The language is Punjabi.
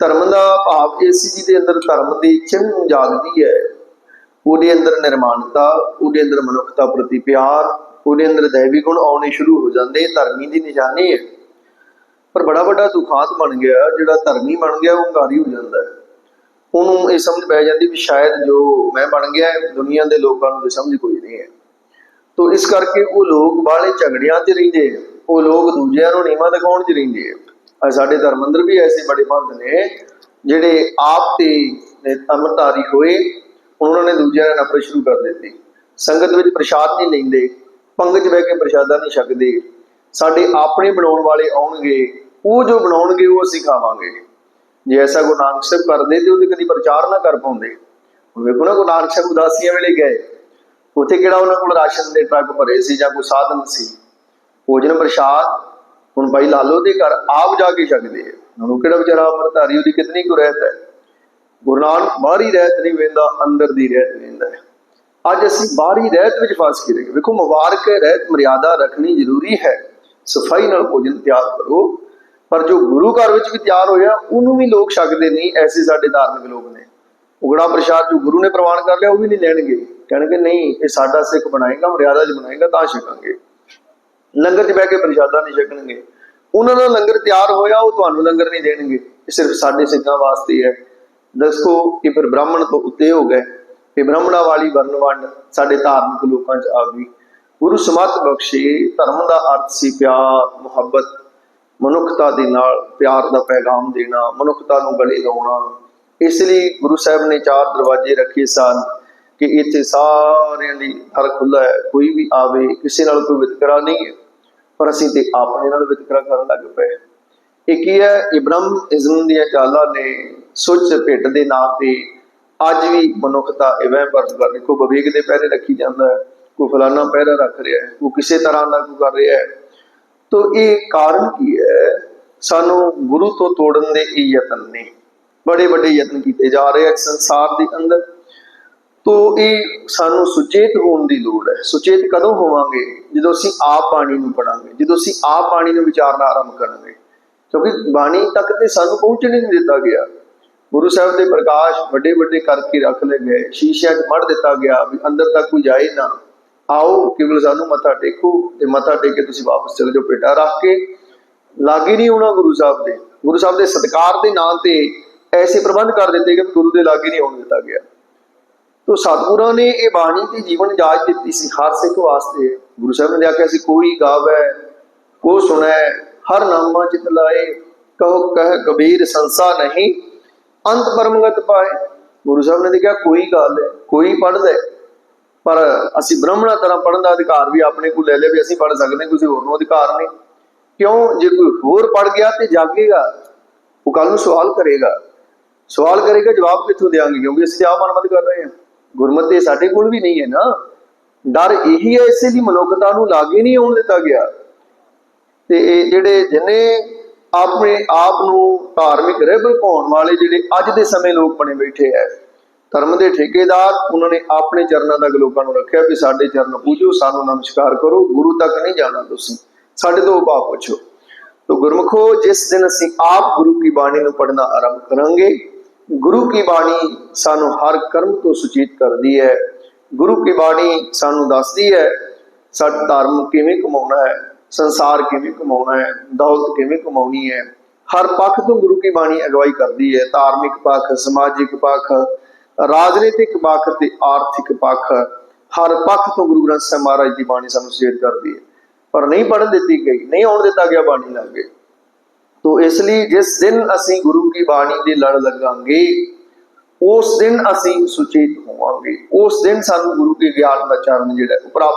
ਧਰਮ ਦਾ ਭਾਵ ਇਸ ਜੀ ਦੇ ਅੰਦਰ ਧਰਮ ਦੀ ਚਿੰਨ ਜਾਗਦੀ ਹੈ। ਉਹਦੇ ਅੰਦਰ ਨਿਰਮਾਨਤਾ ਉਹਦੇ ਅੰਦਰ ਮਨੁੱਖਤਾ ਪ੍ਰਤੀ ਪਿਆਰ ਉਹਦੇ ਅੰਦਰ ਦੇਵੀ ਗੁਣ ਆਉਣੇ ਸ਼ੁਰੂ ਹੋ ਜਾਂਦੇ ਧਰਮੀ ਦੀ ਨਿਸ਼ਾਨੀ ਹੈ। ਪਰ ਬੜਾ ਵੱਡਾ ਦੁਖਾਂਤ ਬਣ ਗਿਆ ਜਿਹੜਾ ਧਰਮੀ ਬਣ ਗਿਆ ਉਹ ਹੰਕਾਰੀ ਹੋ ਜਾਂਦਾ ਉਹਨੂੰ ਇਹ ਸਮਝ ਪੈ ਜਾਂਦੀ ਵੀ ਸ਼ਾਇਦ ਜੋ ਮੈਂ ਬਣ ਗਿਆ ਹੈ, ਦੁਨੀਆ ਦੇ ਲੋਕਾਂ ਨੂੰ ਤੇ ਸਮਝ ਕੋਈ ਨਹੀਂ ਹੈ। ਤੋ ਇਸ ਕਰਕੇ ਉਹ ਲੋਕ ਬਾਹਲੇ ਝਗੜਿਆਂ 'ਚ ਰਹਿੰਦੇ ਉਹ ਲੋਕ ਦੂਜਿਆਂ ਨੂੰ ਨੀਵਾਂ ਦਿਖਾਉਣ 'ਚ ਰਹਿੰਦੇ ਸਾਡੇ ਧਰਮ ਅੰਦਰ ਵੀ ਐਸੇ ਬੜੇ ਬੰਦ ਨੇ, ਜਿਹੜੇ ਆਪ ਤੇ ਅਮਰਤਾਰੀ ਹੋਏ, ਉਹਨਾਂ ਨੇ ਦੂਜਿਆਂ ਨਾਲ ਨਫ਼ਰਤ ਸ਼ੁਰੂ ਕਰ ਦਿੱਤੀ। ਸੰਗਤ ਵਿੱਚ ਪ੍ਰਸ਼ਾਦ ਨਹੀਂ ਲੈਂਦੇ, ਪੰਗਤ ਬਹਿ ਕੇ ਪ੍ਰਸ਼ਾਦਾ ਨਹੀਂ ਛਕਦੇ। ਸਾਡੇ ਆਪਣੇ ਬਣਾਉਣ ਵਾਲੇ ਆਉਣਗੇ, ਉਹ ਜੋ ਬਣਾਉਣਗੇ, ਉਹ ਅਸੀਂ ਖਾਵਾਂਗੇ। ਜੇ ਐਸਾ ਗੁਰੂ ਨਾਨਕ ਸਾਹਿਬ ਕਰਦੇ ਤੇ ਉਹਦੇ ਕਦੀ ਪ੍ਰਚਾਰ ਨਾ ਕਰ ਪਾਉਂਦੇ। ਵੇਖੋ ਨਾ ਗੁਰੂ ਨਾਨਕ ਸਾਹਿਬ ਉਦਾਸੀਆਂ ਵੇਲੇ ਗਏ। ਉੱਥੇ ਕਿਹੜਾ ਉਹਨਾਂ ਕੋਲ ਰਾਸ਼ਨ ਦੇ ਟਰੱਕ ਭਰੇ ਸੀ ਜਾਂ ਕੋਈ ਸਾਧਨ ਸੀ? ਭੋਜਨ ਪ੍ਰਸ਼ਾਦ ਹੁਣ ਬਾਈ ਲਾਲੋ ਦੇ ਘਰ ਆਪ ਜਾ ਕੇ ਛਕਦੇ ਆ। ਉਹਨੂੰ ਕਿਹੜਾ ਵਿਚਾਰਾ ਅਮਰਧਾਰੀ, ਉਹਦੀ ਕਿਤਨੀ ਕੁ ਰਹਿਤ ਹੈ? ਗੁਰੂ ਨਾਨਕ ਬਾਹਰੀ ਰਹਿਤ ਨਹੀਂ ਵੇਂਦਾ, ਅੰਦਰ ਦੀ ਰਹਿਤ ਵੇਂਦਾ ਹੈ। ਅੱਜ ਅਸੀਂ ਬਾਹਰੀ ਰਹਿਤ ਵਿੱਚ ਫਸ ਕੇ ਰਹੇ ਵੇਖੋ, ਮੁਬਾਰਕ ਰਹਿਤ, ਮਰਿਆਦਾ ਰੱਖਣੀ ਜ਼ਰੂਰੀ ਹੈ। ਸਫ਼ਾਈ ਨਾਲ ਭੋਜਨ ਤਿਆਰ ਕਰੋ। ਪਰ ਜੋ ਗੁਰੂ ਘਰ ਵਿੱਚ ਵੀ ਤਿਆਰ ਹੋਇਆ, ਉਹਨੂੰ ਵੀ ਲੋਕ ਛਕਦੇ ਨਹੀਂ, ਐਸੇ ਸਾਡੇ ਧਾਰਮਿਕ ਲੋਕ ਨੇ। ਉਗੜਾ ਪ੍ਰਸ਼ਾਦ ਜੋ ਗੁਰੂ ਨੇ ਪ੍ਰਵਾਨ ਕਰ ਲਿਆ, ਉਹ ਵੀ ਨਹੀਂ ਲੈਣਗੇ। ਕਹਿਣਗੇ, ਨਹੀਂ, ਇਹ ਸਾਡਾ ਸਿੱਖ ਬਣਾਏਗਾ, ਮਰਿਆਦਾ 'ਚ ਬਣਾਏਗਾ, ਤਾਂ ਛਕਾਂਗੇ। ਲੰਗਰ 'ਚ ਬਹਿ ਕੇ ਪ੍ਰਸ਼ਾਦਾ ਨਹੀਂ ਛਕਣਗੇ। ਉਹਨਾਂ ਦਾ ਲੰਗਰ ਤਿਆਰ ਹੋਇਆ, ਉਹ ਤੁਹਾਨੂੰ ਲੰਗਰ ਨਹੀਂ ਦੇਣਗੇ। ਇਹ ਸਿਰਫ ਸਾਡੇ ਸਿੱਖਾਂ ਵਾਸਤੇ ਹੈ। ਦੱਸੋ ਕਿ ਫਿਰ ਬ੍ਰਾਹਮਣ ਤੋਂ ਉੱਤੇ ਹੋ ਗਏ। ਇਹ ਬ੍ਰਾਹਮਣਾ ਵਾਲੀ ਵਰਨ ਵੰਡ ਸਾਡੇ ਧਾਰਮਿਕ ਲੋਕਾਂ 'ਚ ਆ ਗਈ। ਗੁਰੂ ਸਮਤ ਬਖਸ਼ੇ, ਧਰਮ ਦਾ ਅਰਥ ਸੀ ਪਿਆਰ, ਮੁਹੱਬਤ। ਮਨੁੱਖਤਾ ਦੇ ਨਾਲ ਪਿਆਰ ਦਾ ਪੈਗਾਮ ਦੇਣਾ, ਮਨੁੱਖਤਾ ਨੂੰ ਗਲੇ ਲਾਉਣਾ। ਇਸ ਲਈ ਗੁਰੂ ਸਾਹਿਬ ਨੇ ਚਾਰ ਦਰਵਾਜ਼ੇ ਰੱਖੇ ਸਨ ਕਿ ਇੱਥੇ ਸਾਰਿਆਂ ਲਈ ਹਰ ਖੁੱਲਾ ਹੈ। ਕੋਈ ਵੀ ਆਵੇ, ਕਿਸੇ ਨਾਲ ਕੋਈ ਵਿਤਕਰਾ ਨਹੀਂ ਹੈ। ਪਰ ਅਸੀਂ ਤੇ ਆਪਣੇ ਨਾਲ ਵਿਤਕਰਾ ਕਰਨ ਲੱਗ ਪਏ ਇਹ ਕੀ ਹੈ? ਇਹ ਇਜ਼ਮ ਦੀਆਂ ਚਾਲਾਂ ਨੇ ਸੁੱਚ ਭਿੱਟ ਦੇ ਨਾਂ ਤੇ ਅੱਜ ਵੀ ਮਨੁੱਖਤਾ ਇਹ ਵਹਿਮ ਭਰਮ ਕਰ ਵਿਵੇਕ ਦੇ ਪਹਿਰੇ ਰੱਖੀ ਜਾਂਦਾ ਹੈ, ਕੋਈ ਫਲਾਨਾ ਪਹਿਰਾ ਰੱਖ ਰਿਹਾ ਹੈ, ਕੋਈ ਕਿਸੇ ਤਰ੍ਹਾਂ ਦਾ ਕੋਈ ਕਰ ਰਿਹਾ ਹੈ। ਤੋ ਇਹ ਕਾਰਨ ਕੀ ਹੈ? ਸਾਨੂੰ ਗੁਰੂ ਤੋਂ ਤੋੜਨ ਦੇ ਇਹ ਯਤਨ ਨੇ ਬੜੇ ਵੱਡੇ ਯਤਨ ਕੀਤੇ ਜਾ ਰਹੇ ਆ। ਸੰਸਾਰ ਦੇ ਅੰਦਰ ਤੋ ਇਹ ਸਾਨੂੰ ਸੁਚੇਤ ਹੋਣ ਦੀ ਲੋੜ ਹੈ। ਸੁਚੇਤ ਕਦੋਂ ਹੋਵਾਂਗੇ? ਜਦੋਂ ਅਸੀਂ ਆਪ ਬਾਣੀ ਨੂੰ ਪੜਾਂਗੇ ਜਦੋਂ ਅਸੀਂ ਆਪ ਬਾਣੀ ਨੂੰ ਵਿਚਾਰਨਾ ਆਰੰਭ ਕਰਾਂਗੇ। ਕਿਉਂਕਿ ਬਾਣੀ ਤੱਕ ਤੇ ਸਾਨੂੰ ਪਹੁੰਚਣ ਨਹੀਂ ਦਿੱਤਾ ਗਿਆ। ਗੁਰੂ ਸਾਹਿਬ ਦੇ ਪ੍ਰਕਾਸ਼ ਵੱਡੇ ਵੱਡੇ ਕਰਕੇ ਰੱਖ ਲਏ ਗਏ। ਸ਼ੀਸ਼ਿਆਂ 'ਚ ਮੜ ਦਿੱਤਾ ਗਿਆ ਵੀ ਅੰਦਰ ਤੱਕ ਕੋਈ ਜਾਏ ਨਾ। ਆਓ, ਕੇਵਲ ਸਾਨੂੰ ਮੱਥਾ ਟੇਕੋ ਤੇ ਮੱਥਾ ਟੇਕ ਕੇ ਤੁਸੀਂ ਵਾਪਸ ਚਲੇ ਜਾਓ ਪੇਟਾ ਰੱਖ ਕੇ। ਲਾਗੇ ਨਹੀਂ ਹੋਣਾ ਗੁਰੂ ਸਾਹਿਬ ਦੇ। ਗੁਰੂ ਸਾਹਿਬ ਦੇ ਸਤਕਾਰ ਦੇ ਨਾਂ ਤੇ ਐਸੇ ਪ੍ਰਬੰਧ ਕਰ ਦਿੱਤੇ ਕਿ ਗੁਰੂ ਦੇ ਲਾਗੇ ਨਹੀਂ ਆਉਣ ਦਿੱਤਾ ਗਿਆ। ਤੋ ਸਤਿਗੁਰਾਂ ਨੇ ਇਹ ਬਾਣੀ ਤੇ ਜੀਵਨ ਜਾਚ ਦਿੱਤੀ ਸੀ ਹਰ ਸਿੱਖ ਵਾਸਤੇ। ਗੁਰੂ ਸਾਹਿਬ ਨੇ ਆਖਿਆ ਸੀ ਕੋਈ ਗਾਵੇ, ਕੋ ਸੁਣੈ, ਹਰ ਨਾਮਾ ਚਿਤ ਲਾਏ, ਕਹੋ ਕਹਿ ਕਬੀਰ ਸੰਸਾ ਨਹੀਂ, ਅੰਤ ਪਰਮਗਤ ਪਾਏ। ਗੁਰੂ ਸਾਹਿਬ ਨੇ ਕਿਹਾ ਕੋਈ ਗੱਲ ਹੈ, ਕੋਈ ਪੜ੍ਹਦਾ ਪਰ ਅਸੀਂ ਬ੍ਰਾਹਮਣਾ ਤਰ੍ਹਾਂ ਪੜਨ ਦਾ ਅਧਿਕਾਰ ਵੀ ਆਪਣੇ ਕੋਲ ਲੈ ਲਿਆ ਵੀ ਅਸੀਂ ਪੜ ਸਕਦੇ ਕਿਸੇ ਹੋਰ ਨੂੰ ਅਧਿਕਾਰ ਨਹੀਂ। ਕਿਉਂ? ਜੇ ਕੋਈ ਹੋਰ ਪੜ ਗਿਆ ਤੇ ਜਾਗੇਗਾ, ਉਹ ਕੱਲ ਨੂੰ ਸਵਾਲ ਕਰੇਗਾ। ਸਵਾਲ ਕਰੇਗਾ, ਜਵਾਬ ਕਿੱਥੋਂ ਦੇਾਂਗੇ ਕਿਉਂਕਿ ਅਸੀਂ ਆਪ ਮਨਮਤ ਕਰ ਰਹੇ ਹਾਂ। ਗੁਰਮਤਿ ਸਾਡੇ ਕੋਲ ਵੀ ਨਹੀਂ ਹੈ ਨਾ। ਡਰ ਇਹੀ ਹੈ, ਇਸੇ ਦੀ ਮਨੁੱਖਤਾ ਨੂੰ ਲਾਗੇ ਨਹੀਂ ਆਉਣ ਦਿੱਤਾ ਗਿਆ। ਤੇ ਇਹ ਜਿਹੜੇ ਜਿਨੇ ਆਪਣੇ ਆਪ ਨੂੰ ਧਾਰਮਿਕ ਰਹਿਬਰ ਪਾਉਣ ਵਾਲੇ ਜਿਹੜੇ ਅੱਜ ਦੇ ਸਮੇਂ ਲੋਕ ਬਣੇ ਬੈਠੇ ਐ, ਧਰਮ ਦੇ ਠੇਕੇਦਾਰ, ਉਹਨਾਂ ਨੇ ਆਪਣੇ ਚਰਨਾਂ ਤੱਕ ਲੋਕਾਂ ਨੂੰ ਰੱਖਿਆ ਵੀ ਸਾਡੇ ਚਰਨ ਪੂਜੋ, ਸਾਨੂੰ ਨਮਸਕਾਰ ਕਰੋ, ਗੁਰੂ ਤੱਕ ਨਹੀਂ ਜਾਣਾ ਤੁਸੀਂ। ਸਾਡੇ ਤੋਂ ਉਪਾਅ ਪੁੱਛੋ। ਤੋ ਗੁਰਮਖੋ, ਜਿਸ ਦਿਨ ਅਸੀਂ ਆਪ ਗੁਰੂ ਕੀ ਬਾਣੀ ਨੂੰ ਪੜ੍ਹਨਾ ਆਰੰਭ ਕਰਾਂਗੇ ਗੁਰੂ ਕੀ ਬਾਣੀ ਸਾਨੂੰ ਹਰ ਕਰਮ ਤੋਂ ਸੁਚੇਤ ਕਰਦੀ ਹੈ। ਗੁਰੂ ਕੀ ਬਾਣੀ ਸਾਨੂੰ ਦੱਸਦੀ ਹੈ, ਸਾਡਾ ਧਰਮ ਕਿਵੇਂ ਕਮਾਉਣਾ ਹੈ, ਸੰਸਾਰ ਕਿਵੇਂ ਕਮਾਉਣਾ ਹੈ, ਦੌਲਤ ਕਿਵੇਂ ਕਮਾਉਣੀ ਹੈ। ਹਰ ਪੱਖ ਤੋਂ ਗੁਰੂ ਕੀ ਬਾਣੀ ਅਗਵਾਈ ਕਰਦੀ ਹੈ। ਧਾਰਮਿਕ ਪੱਖ, ਸਮਾਜਿਕ ਪੱਖ, ਰਾਜਨੀਤਿਕ ਪੱਖ ਤੇ ਆਰਥਿਕ ਪੱਖ, ਹਰ ਪੱਖ ਤੋਂ ਗੁਰੂ ਗ੍ਰੰਥ ਸਾਹਿਬ ਮਹਾਰਾਜ ਦੀ ਬਾਣੀ ਸਾਨੂੰ ਸੁਚੇਤ ਕਰਦੀ ਹੈ। ਪਰ ਨਹੀਂ ਪੜ੍ਹਨ ਦਿੱਤੀ ਗਈ, ਨਹੀਂ ਆਉਣ ਦਿੱਤਾ ਗਿਆ ਬਾਣੀ ਲਾਗੇ ਤੋ ਇਸ ਲਈ ਜਿਸ ਦਿਨ ਅਸੀਂ ਗੁਰੂ ਕੀ ਬਾਣੀ ਦੇ ਲੜ ਲੱਗਾਂਗੇ, ਉਸ ਦਿਨ ਅਸੀਂ ਸੁਚੇਤ ਹੋਵਾਂਗੇ। ਉਸ ਦਿਨ ਸਾਨੂੰ ਗੁਰੂ ਕੇ ਗਿਆਨ ਦਾ ਚਰਨ ਜਿਹੜਾ ਉਹ ਪ੍ਰਾਪਤ